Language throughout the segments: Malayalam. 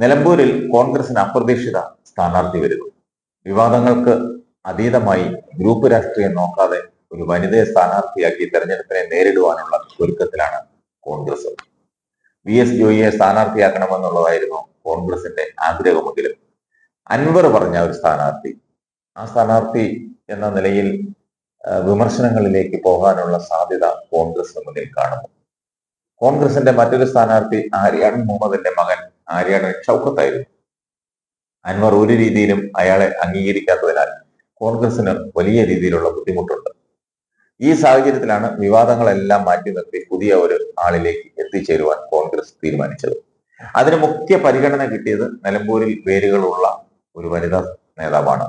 നിലമ്പൂരിൽ കോൺഗ്രസിന് അപ്രതീക്ഷിത സ്ഥാനാർത്ഥി വരുന്നു. വിവാദങ്ങൾക്ക് അതീതമായി ഗ്രൂപ്പ് രാഷ്ട്രീയം നോക്കാതെ ഒരു വനിതയെ സ്ഥാനാർത്ഥിയാക്കി തെരഞ്ഞെടുപ്പിനെ നേരിടുവാനുള്ള ഒരുക്കത്തിലാണ് കോൺഗ്രസ്. വി എസ് ജോയിയെ സ്ഥാനാർത്ഥിയാക്കണമെന്നുള്ളതായിരുന്നു കോൺഗ്രസിന്റെ ആഗ്രഹമെങ്കിലും. അൻവർ പറഞ്ഞ ഒരു സ്ഥാനാർത്ഥി ആ സ്ഥാനാർത്ഥി എന്ന നിലയിൽ വിമർശനങ്ങളിലേക്ക് പോകാനുള്ള സാധ്യത കോൺഗ്രസിന് മുന്നിൽ കാണുന്നു. കോൺഗ്രസിന്റെ മറ്റൊരു സ്ഥാനാർത്ഥി ആര്യാൻ മുഹമ്മദിന്റെ മകൻ ആര്യാടൻ ഷൗക്കത്തായിരുന്നു അൻവർ ഒരു രീതിയിലും അയാളെ അംഗീകരിക്കാത്തതിനാൽ കോൺഗ്രസിന് വലിയ രീതിയിലുള്ള ബുദ്ധിമുട്ടുണ്ട്. ഈ സാഹചര്യത്തിലാണ് വിവാദങ്ങളെല്ലാം മാറ്റി നിർത്തി പുതിയ ഒരു ആളിലേക്ക് എത്തിച്ചേരുവാൻ കോൺഗ്രസ് തീരുമാനിച്ചത്. അതിന് മുഖ്യ പരിഗണന കിട്ടിയത് നിലമ്പൂരിൽ വേരുകളുള്ള ഒരു വനിതാ നേതാവാണ്.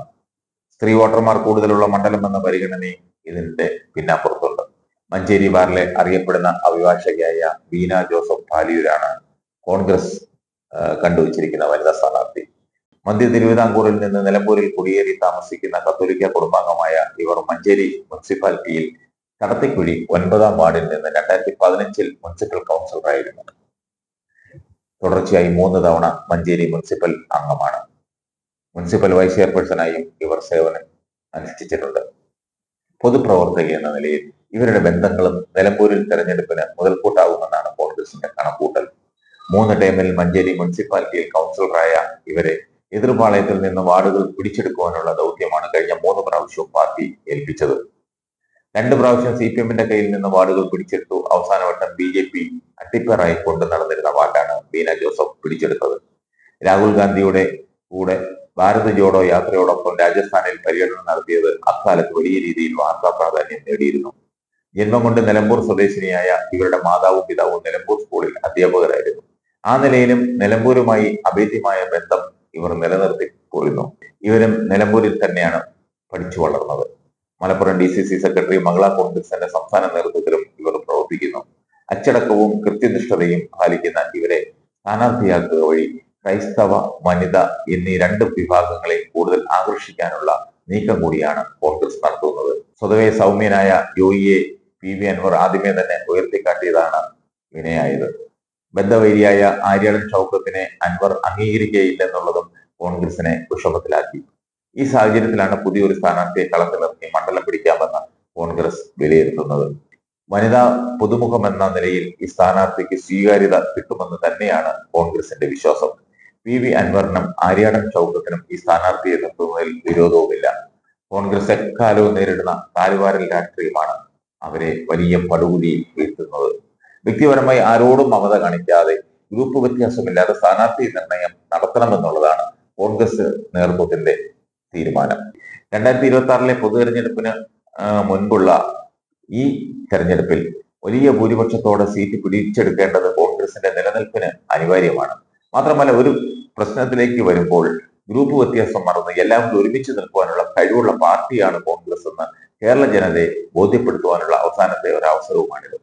സ്ത്രീ വോട്ടർമാർ കൂടുതലുള്ള മണ്ഡലം എന്ന പരിഗണനയും ഇതിന്റെ പിന്നാപ്പുറത്തുണ്ട്. മഞ്ചേരി ബാറിലെ അറിയപ്പെടുന്ന അഭിഭാഷകയായ ബീന ജോസഫ് പാലിയൂരാണ് കോൺഗ്രസ് കണ്ടുവച്ചിരിക്കുന്ന വനിതാ സ്ഥാനാർത്ഥി. മധ്യ തിരുവിതാംകൂറിൽ നിന്ന് നിലമ്പൂരിൽ കുടിയേറി താമസിക്കുന്ന കത്തോലിക്ക കുടുംബാംഗമായ ഇവർ മഞ്ചേരി മുനിസിപ്പാലിറ്റിയിൽ കടത്തിക്കുഴി ഒൻപതാം വാർഡിൽ നിന്ന് രണ്ടായിരത്തി പതിനഞ്ചിൽ മുനിസിപ്പൽ കൗൺസിലറായിരുന്നു. തുടർച്ചയായി മൂന്ന് തവണ മഞ്ചേരി മുനിസിപ്പൽ അംഗമാണ്. മുനിസിപ്പൽ വൈസ് ചെയർപേഴ്സണായും ഇവർ സേവനം അനുഷ്ഠിച്ചിട്ടുണ്ട്. പൊതുപ്രവർത്തക എന്ന നിലയിൽ ഇവരുടെ ബന്ധങ്ങളും നിലമ്പൂരിൽ തെരഞ്ഞെടുപ്പിന് മുതൽക്കൂട്ടാകുമെന്നാണ് കോൺഗ്രസിന്റെ കണക്കൂട്ടൽ മൂന്ന് ടൈമിൽ മഞ്ചേരി മുനിസിപ്പാലിറ്റിയിൽ കൗൺസിലറായ ഇവരെ എതിർപാളയത്തിൽ നിന്ന് വാർഡുകൾ പിടിച്ചെടുക്കുവാനുള്ള ദൗത്യമാണ് കഴിഞ്ഞ മൂന്ന് പ്രാവശ്യവും പാർട്ടി ഏൽപ്പിച്ചത്. രണ്ട് പ്രാവശ്യം സി പി എമ്മിന്റെ കയ്യിൽ നിന്ന് വാർഡുകൾ പിടിച്ചെടുത്തു. അവസാനവട്ടം ബി ജെ പി അട്ടിപ്പറായി കൊണ്ടു നടന്നിരുന്ന വാർഡാണ് ബീന ജോസഫ് പിടിച്ചെടുത്തത്. രാഹുൽ ഗാന്ധിയുടെ കൂടെ ഭാരത് ജോഡോ യാത്രയോടൊപ്പം രാജസ്ഥാനിൽ പര്യടനം നടത്തിയത് അക്കാലത്ത് വലിയ രീതിയിൽ വാർത്താ പ്രാധാന്യം നേടിയിരുന്നു. ജന്മം കൊണ്ട് നിലമ്പൂർ സ്വദേശിനിയായ ഇവരുടെ മാതാവും പിതാവും നിലമ്പൂർ സ്കൂളിൽ അധ്യാപകരായിരുന്നു. ആ നിലയിലും നിലമ്പൂരുമായി അഭേദ്യമായ ബന്ധം ഇവർ നിലനിർത്തി പോരുന്നു. ഇവരും നിലമ്പൂരിൽ തന്നെയാണ് പഠിച്ചു വളർന്നത്. Malappuram D C C secretary Mangala കോൺഗ്രസിന്റെ സംസ്ഥാന നേതൃത്വത്തിലും ഇവർ പ്രവർത്തിക്കുന്നു. അച്ചടക്കവും കൃത്യനിഷ്ഠതയും പാലിക്കുന്ന ഇവരെ സ്ഥാനാർത്ഥിയാക്കുക വഴി ക്രൈസ്തവ വനിത എന്നീ രണ്ട് വിഭാഗങ്ങളെ കൂടുതൽ ആകർഷിക്കാനുള്ള നീക്കം കൂടിയാണ് കോൺഗ്രസ് നടത്തുന്നത്. സ്വതവേ സൗമ്യനായ ജോയിയെ പി വി അൻവർ ആദ്യമേ തന്നെ ഉയർത്തിക്കാട്ടിയതാണ് വിനയായത് ബദ്ധവൈരിയായ ആര്യാടൻ ചൗക്കത്തിനെ അൻവർ അംഗീകരിക്കുകയില്ലെന്നുള്ളതും കോൺഗ്രസിനെ വിഷമത്തിലാക്കി. ഈ സാഹചര്യത്തിലാണ് പുതിയൊരു സ്ഥാനാർത്ഥിയെ കളത്തിലിറക്കി മണ്ഡലം പിടിക്കാമെന്ന് കോൺഗ്രസ് വിലയിരുത്തുന്നത്. വനിതാ പുതുമുഖം എന്ന നിലയിൽ ഈ സ്ഥാനാർത്ഥിക്ക് സ്വീകാര്യത കിട്ടുമെന്ന് തന്നെയാണ് കോൺഗ്രസിന്റെ വിശ്വാസം. പി വി അൻവറിനും ആര്യാടൻ ചൗക്കത്തിനും ഈ സ്ഥാനാർത്ഥിയെ നിർത്തുന്നതിൽ വിരോധവുമില്ല. കോൺഗ്രസ് എക്കാലവും നേരിടുന്ന താലുവാരൽ രാഷ്ട്രീയമാണ് അവരെ വലിയ പടുകുടിയിൽ വീഴ്ത്തുന്നത്. വ്യക്തിപരമായി ആരോടും മമത കാണിക്കാതെ ഗ്രൂപ്പ് വ്യത്യാസമില്ലാതെ സ്ഥാനാർത്ഥി നിർണയം നടത്തണമെന്നുള്ളതാണ് കോൺഗ്രസ് നേതൃത്വത്തിന്റെ തീരുമാനം. രണ്ടായിരത്തി ഇരുപത്തി ആറിലെ പൊതു തെരഞ്ഞെടുപ്പിന് മുൻപുള്ള ഈ തെരഞ്ഞെടുപ്പിൽ വലിയ ഭൂരിപക്ഷത്തോടെ സീറ്റ് പിടിച്ചെടുക്കേണ്ടത് കോൺഗ്രസിന്റെ നിലനിൽപ്പിന് അനിവാര്യമാണ്. മാത്രമല്ല ഒരു പ്രശ്നത്തിലേക്ക് വരുമ്പോൾ ഗ്രൂപ്പ് വ്യത്യാസം മറന്ന് എല്ലാവരും ഒരുമിച്ച് നിൽക്കുവാനുള്ള കഴിവുള്ള പാർട്ടിയാണ് കോൺഗ്രസ് എന്ന് കേരള ജനതയെ ബോധ്യപ്പെടുത്തുവാനുള്ള അവസാനത്തെ ഒരു അവസരവുമാണിത്.